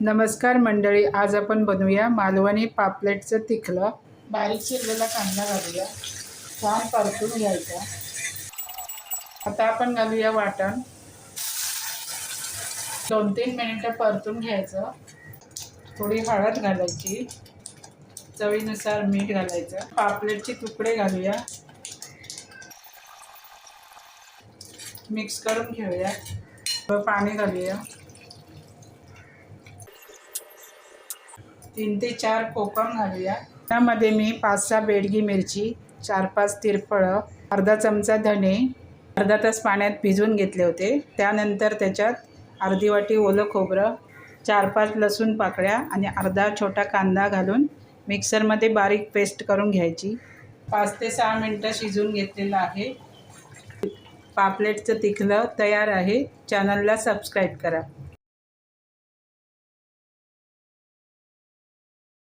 नमस्कार मंडळी आज आपण बनवूया मालवणी पापलेटचं तिखलं. बारीक चिरलेला कांदा घालूया. छान परतून घ्यायचा. आता आपण घालूया वाटण. दोन तीन मिनिटं परतून घ्यायचं. थोडी हळद घालायची. चवीनुसार मीठ घालायचं. पापलेटचे तुकडे घालूया. मिक्स करून घेऊया. पाणी घालूया. तीन ते चार कोकम घालूया. त्यामध्ये मी पाच सहा बेडगी मिरची चार पाच तिरफळं अर्धा चमचा धणे अर्धा तास पाण्यात भिजवून घेतले होते. त्यानंतर त्याच्यात अर्धी वाटी ओलं खोबरं चार पाच लसूण पाकळ्या आणि अर्धा छोटा कांदा घालून मिक्सरमध्ये बारीक पेस्ट करून घ्यायची. पाच ते सहा मिनटं शिजवून घेतलेलं आहे. पापलेटचं तिखलं तयार आहे. चॅनलला सबस्क्राईब करा.